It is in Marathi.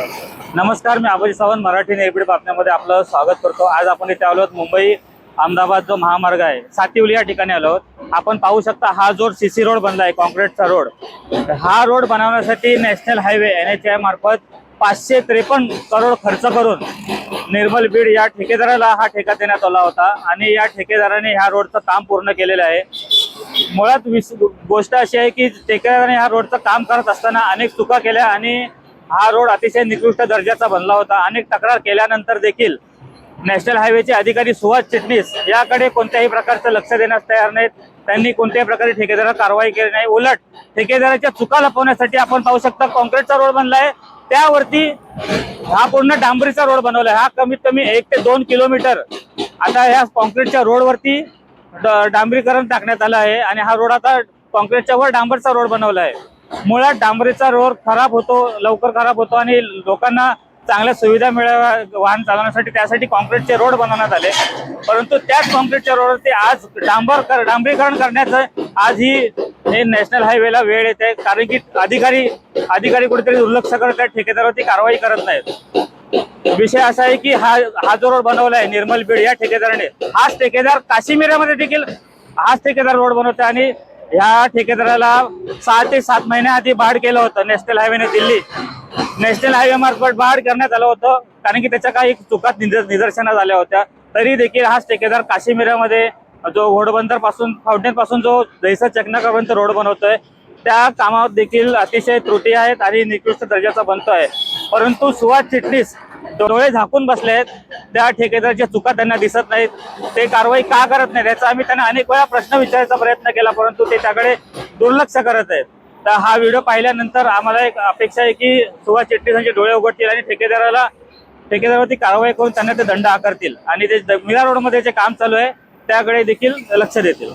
नमस्कार मी आबाजी सावंत मराठी निर्भीड बातम्यामध्ये आपलं स्वागत करतो. आज आपण इथे आलो आहोत मुंबई अहमदाबाद जो महामार्ग आहे सातिवली या ठिकाणी आलो आहोत. आपण पाहू शकता हा जो सी रोड बनला आहे कॉन्क्रीटचा रोड हा रोड बनवण्यासाठी national highway N H I मार्फत पाचशे त्रेपन्न करोड खर्च करून निर्मल बीड या ठेकेदाराला हा ठेका देण्यात आला होता. आणि या ठेकेदाराने ह्या रोडचं काम पूर्ण केलेलं आहे. मुळात विस गोष्ट अशी आहे की ठेकेदाराने ह्या रोडचं काम करत असताना अनेक चुका केल्या आणि हा रोड अतिशय निकृष्ट दर्जाचा बनला होता. अनेक तक्रार केल्यानंतर देखील नॅशनल हायवेचे अधिकारी सुहास चिटणीस याकडे कोणत्याही प्रकारचं लक्ष देण्यास तयार नाहीत. त्यांनी कोणत्याही प्रकारे ठेकेदारावर कारवाई केली नाही. उलट ठेकेदाराच्या चुका लपवण्यासाठी आपण पाहू शकता कॉन्क्रीटचा रोड बनला आहे त्यावरती हा पूर्ण डांबरीचा रोड बनवलाय. हा कमीत कमी एक ते दोन किलोमीटर आता या कॉन्क्रीटच्या रोडवरती डांबरीकरण टाकण्यात आलं आहे आणि हा रोड आता कॉन्क्रीटच्या वर डांबरचा रोड बनवला आहे मुळात डांबरीचा रोड खराब होतो लवकर खराब होतो आणि लोकांना चांगल्या सुविधा मिळाव्या वाहन चालवण्यासाठी त्यासाठी कॉन्क्रीटचे रोड बनवण्यात आले. परंतु त्याच कॉन्क्रीटच्या रोडवरती आज डांबर कर- डांबरीकरण करण्याचं आज ही हे नॅशनल हायवेला वेळ येते कारण की अधिकारी अधिकारी कुठेतरी दुर्लक्ष करत आहेत ठेकेदारावरती कारवाई करत नाहीत. विषय असा आहे की हा हा जो रोड बनवला आहे निर्मल बीड या ठेकेदाराने हाच ठेकेदार काश्मीरामध्ये देखील हाच ठेकेदार रोड बनवतो आणि ह्या ठेकेदाराला सहा ते सात महिन्याआधी बाढ केलं होतं नॅशनल हायवेने दिल्ली. नॅशनल हायवे मार्फत बाढ करण्यात आलं होतं कारण की त्याच्या काही चुकात निदर्शना झाल्या होत्या. तरी देखील हाच ठेकेदार काश्मीरामध्ये जो घोडबंदरपासून फाउंटेन पासून जो दहिसर चकनाकापर्यंत रोड बनवतोय त्या कामावर देखील अतिशय त्रुटी आहेत आणि निकृष्ट दर्जाचा बनतोय. परंतु सुवास चिटणीस डोळे झाकून बसले आहेत त्या ठेकेदारच्या चुका त्यांना दिसत नाहीत ते कारवाई का करत नाहीत याचा आम्ही त्यांना अनेक वेळा प्रश्न विचारायचा प्रयत्न केला परंतु ते त्याकडे दुर्लक्ष करत आहेत. तर हा व्हिडिओ पाहिल्यानंतर आम्हाला एक अपेक्षा आहे की सुभाष चिटणीस डोळे उघडतील आणि ठेकेदाराला ठेकेदारावरती कारवाई करून त्यांना ते दंड आकारतील. आणि ते मीरा रोडमध्ये जे काम चालू आहे त्याकडे देखील लक्ष देतील.